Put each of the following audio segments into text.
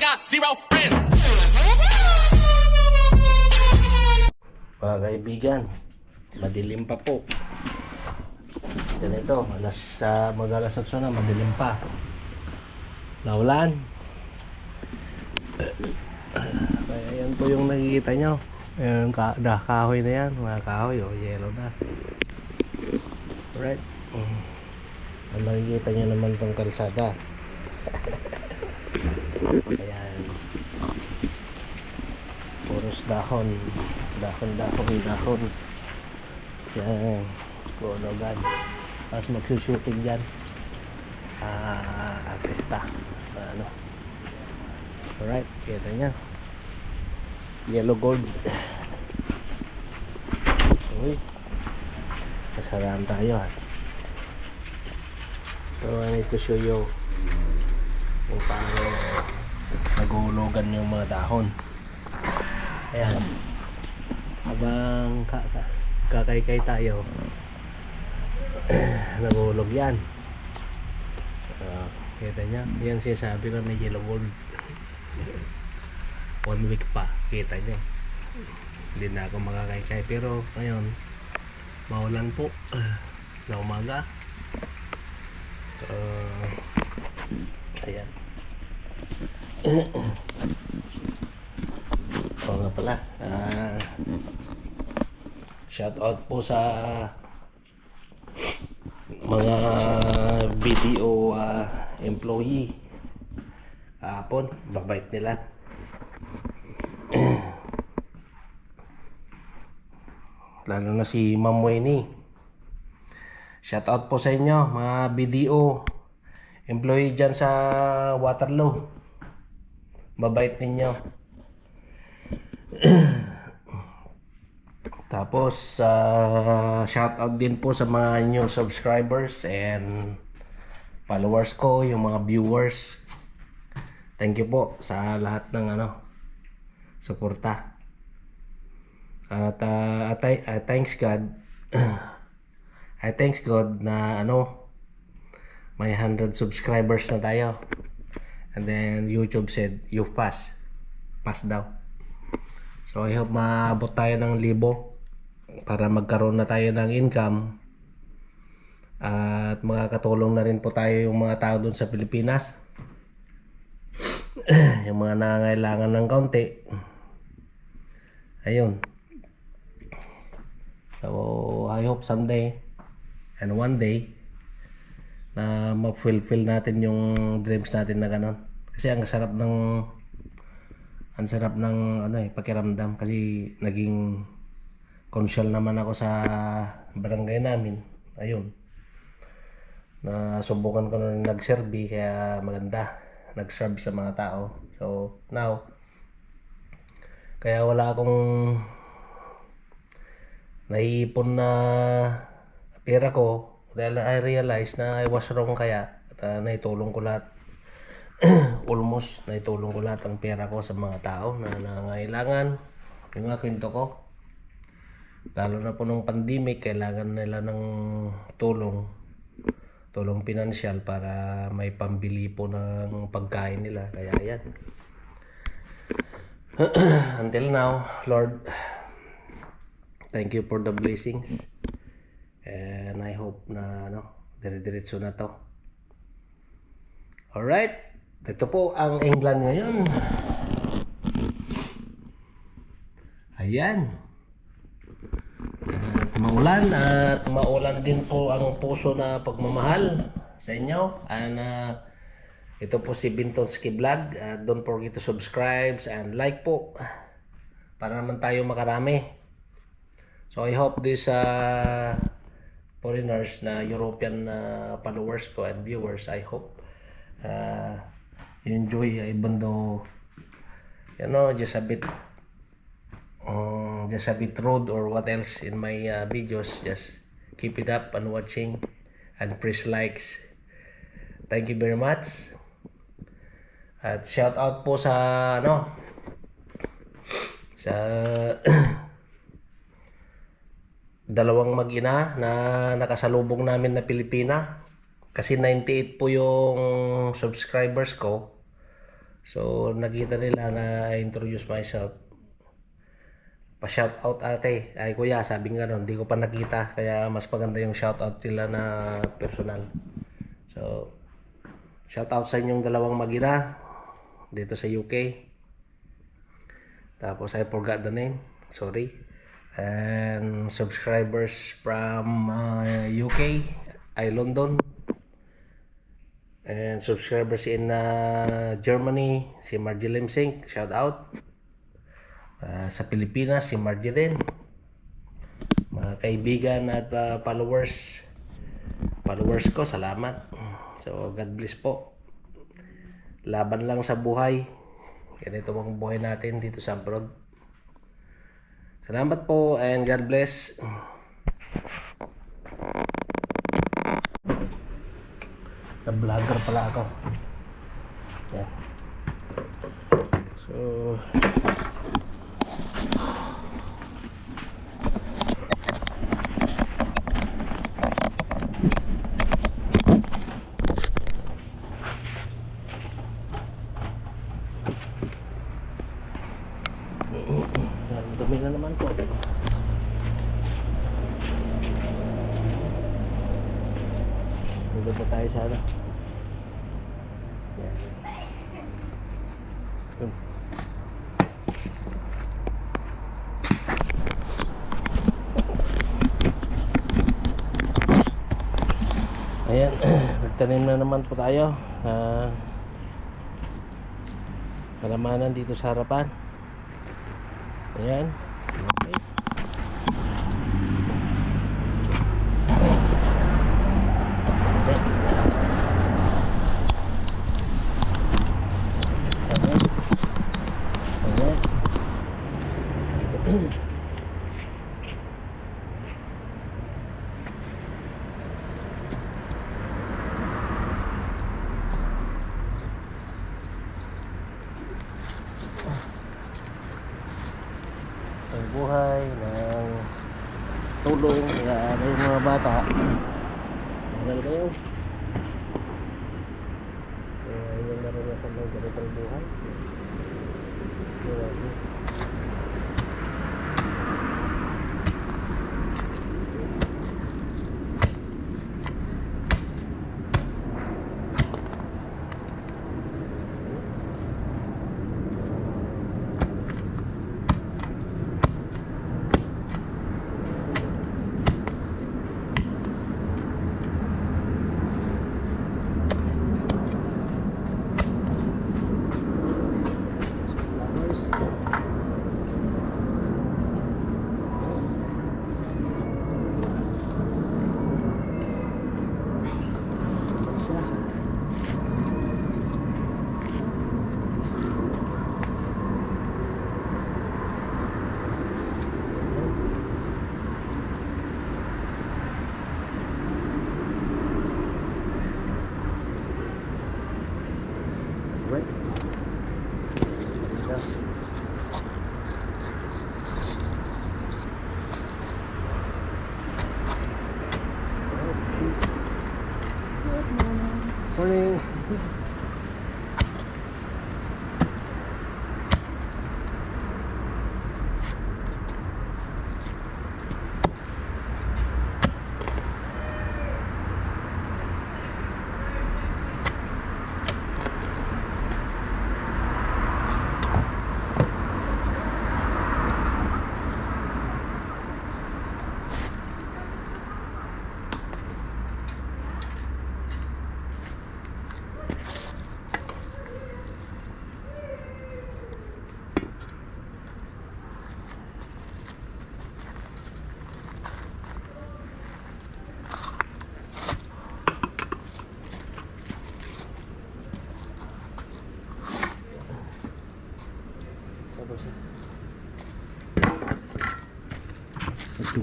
got zero friends. Mga kaibigan, madilim pa po. Ganito, alas sa mag alas 8 na, madilim pa. Naulan. Kaya yan po yung nakikita nyo. Yung ka da, kahoy na yan, mga kahoy, oh, yellow na. Alright. Mm. Ang makikita nyo naman tong kalsada. Ayan. Puros dahon. Dahon, dahon, dahon. Yan. Kulogan. Tapos magsushooting dyan. Ah, artista. Ano. Alright, kita niya. Yellow gold. Uy. Kasaraan tayo ha. So, I need to show you kung paano naguhulugan yung mga dahon. Ayan. Habang ka ka kakaykay tayo, naguhulog yan. Uh, kita niya, yan sinasabi ko na yellow gold. One week pa, kita niyo. Hindi na ako makakaykay. Pero ngayon, maulan po na umaga. Uh, ayan. Oo nga pala. Ah, shout out po sa mga video ah, employee. Hapon, babait nila. Lalo na si Ma'am Winnie. Shout out po sa inyo, mga BDO employee dyan sa Waterloo. Mabait ninyo. Tapos, uh, shout out din po sa mga new subscribers and followers ko, yung mga viewers. Thank you po sa lahat ng ano, suporta. At uh, at I- uh, thanks God. I thanks God na ano, may 100 subscribers na tayo. And then YouTube said, you've passed. Pass daw. So I hope maabot tayo ng libo para magkaroon na tayo ng income. At makakatulong na rin po tayo yung mga tao doon sa Pilipinas. yung mga nangangailangan ng kaunti. Ayun. So I hope someday and one day na ma-fulfill natin yung dreams natin na ganon. Kasi ang sarap ng ang sarap ng ano eh pakiramdam kasi naging consul naman ako sa barangay namin. Ayun. Na subukan ko na rin nag-serve kaya maganda. Nag-serve sa mga tao. So now kaya wala akong naiipon na pera ko dahil I realized na I was wrong kaya na naitulong ko lahat. Almost naitulong ko lahat ng pera ko sa mga tao na nangangailangan. Yung mga kwento ko lalo na po nung pandemic kailangan nila ng tulong tulong pinansyal para may pambili po ng pagkain nila. Kaya yan. Until now Lord thank you for the blessings and I hope na ano dire-diretso na to. Alright. Ito po ang England ngayon. Ayan. At maulan at maulan din po ang puso na pagmamahal sa inyo. And uh, ito po si Bintonski Vlog. Uh, don't forget to subscribe and like po para naman tayo makarami. So I hope this uh, foreigners na European uh, followers ko and viewers I hope uh, you enjoy even though you know just a bit um, just a bit rude or what else in my uh, videos. Just keep it up and watching and press likes. Thank you very much. At shout out po sa ano sa dalawang mag-ina na nakasalubong namin na Pilipina kasi 98 po yung subscribers ko So, nakita nila na introduce myself. Pa-shout out ate. Ay kuya, sabi nga nun, hindi ko pa nakita. Kaya mas maganda yung shout out sila na personal. So, shout out sa inyong dalawang magina dito sa UK. Tapos I forgot the name. Sorry. And subscribers from uh, UK, ay London. And subscribers in uh, Germany, si Margie Limsink, shout out. Uh, sa Pilipinas, si Margie din. Mga kaibigan at uh, followers. Followers ko, salamat. So, God bless po. Laban lang sa buhay. Ganito ang buhay natin dito sa abroad. Salamat po and God bless. Na vlogger pala ako. Yan. So, yan, dumi na naman po. Dito pa tayo sa ano. Yan. Yun. Ayan, nagtanim na naman po tayo. Uh, kalamanan dito sa harapan. Ayan. Okay. Okay. Ayan. ang buhay ng tulong sa ating mga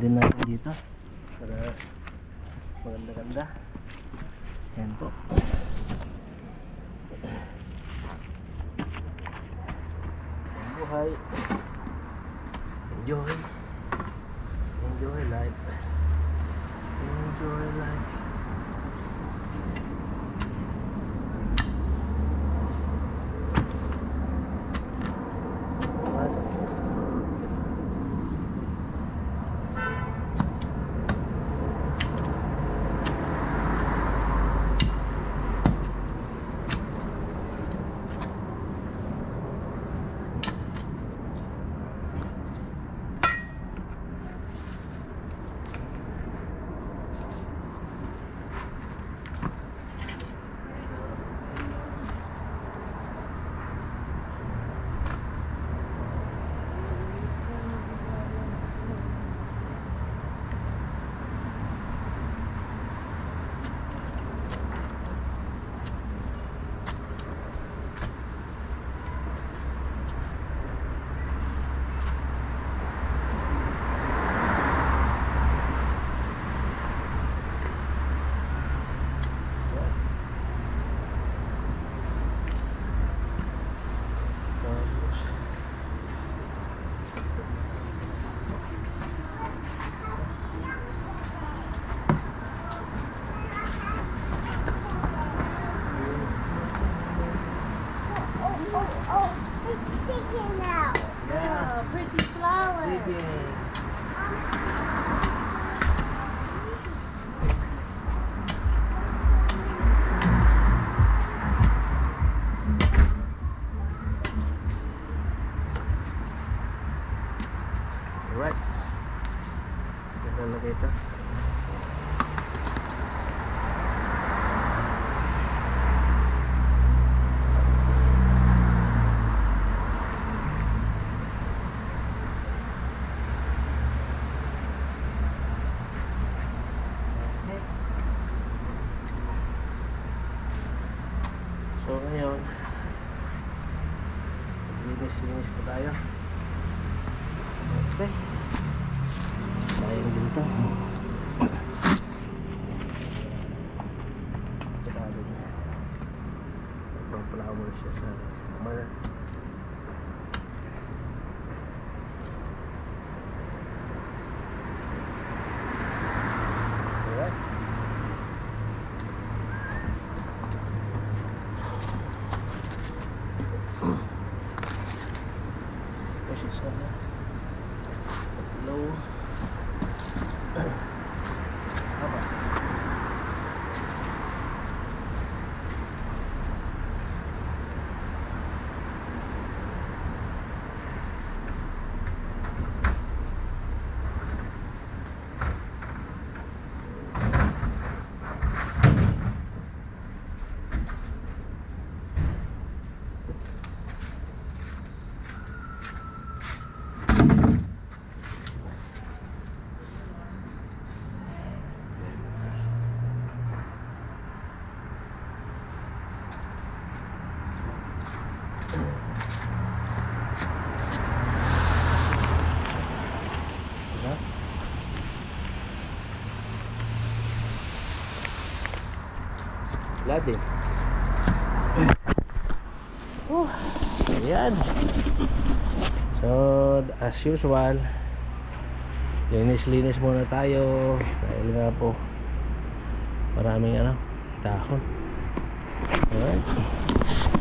Pagpindin natin dito para maganda-ganda. Yan po. Buhay. Enjoy. Enjoy life. Enjoy life. Wala din. Oh, ayan. So, as usual, linis-linis muna tayo. Dahil nga po, maraming ano, dahon. Alright.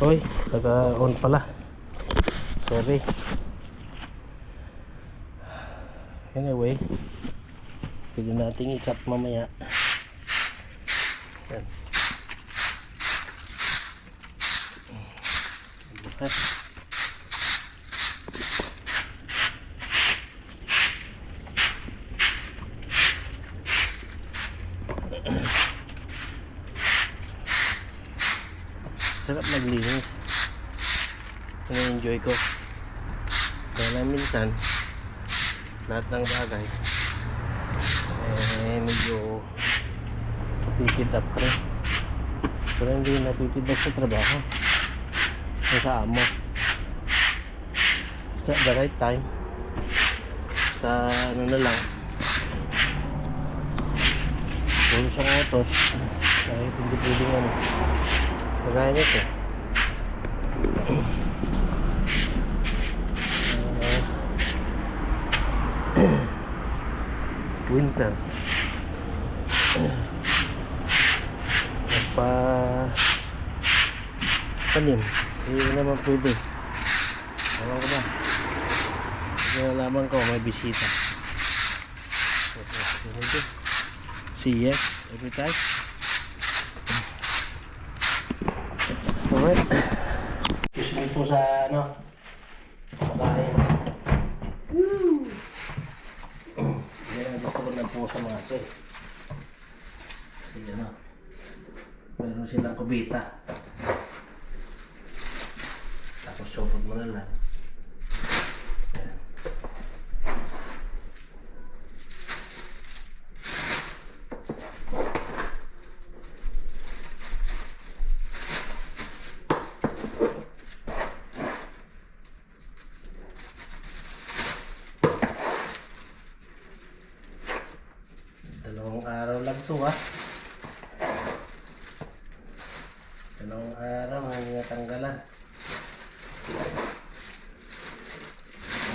Hoy, taga-on pala. Sorry. Anyway, pwede nating i-cut mamaya. Yan. Bukas. Sarap maglinis. Na-enjoy ko. Kaya minsan, lahat ng bagay, eh, medyo natitid up ka. Pero hindi natitid sa trabaho. Sa amo. Sa the right time. Sa ano na lang. Puro sa otos. Kahit hindi pwedeng ano. Kagaya nito. Ah, winter. Pa tanim. Hindi naman pwede. Alam ko ba? Nalaman ko may bisita. See ya every time. Alright. Excuse me po sa ano. Babae. Yan ng pusa mga ito. Sige na. Meron silang kubita. Tapos supot mo na lang. Yan. Dalawang araw lang to ha. Dalawang araw hindi natanggalan.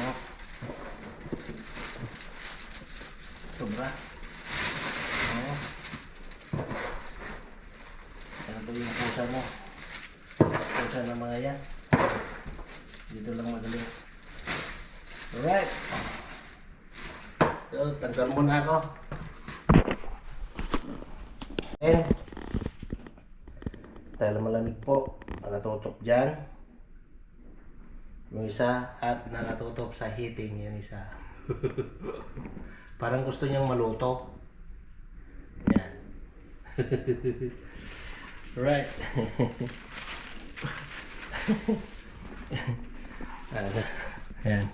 Oh. Sobra. Oh. Ano ba yung pusa mo? Pusa ng mga yan. Dito lang magaling. Alright. So, tanggal muna ako. Eh, dahil malamig po, nakatutok dyan. Yung isa at nakatutok sa heating yan isa. Parang gusto niyang maluto. Yan. right. Ano, Yan.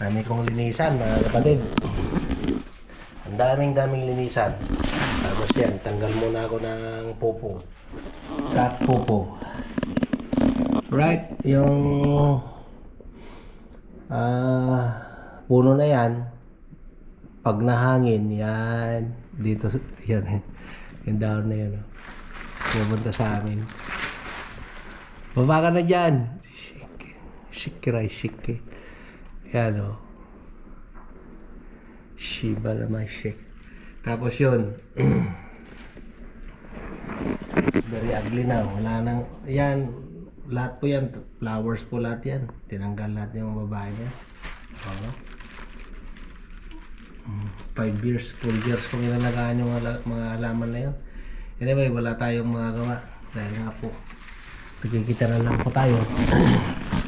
Dami kong linisan mga kapatid. Ang daming daming linisan. Tapos yan, tanggal muna ako ng popo. Cat popo. Right, yung ah puno na yan, pag nahangin, yan, dito, yan, yung down na yan, oh. pupunta sa amin. Baba ka na dyan. Shik, shikiray, shiki. Yan, oh. Shiba naman shake. Tapos yun. Very ugly na. Wala nang, yan, lahat po yan, flowers po lahat yan. Tinanggal lahat yung babae niya. Oo. Mm, Five years, four years kung inalagaan yung ala- mga alaman na yun. Anyway, wala tayong magagawa. Dahil nga po, nagkikita na lang po tayo.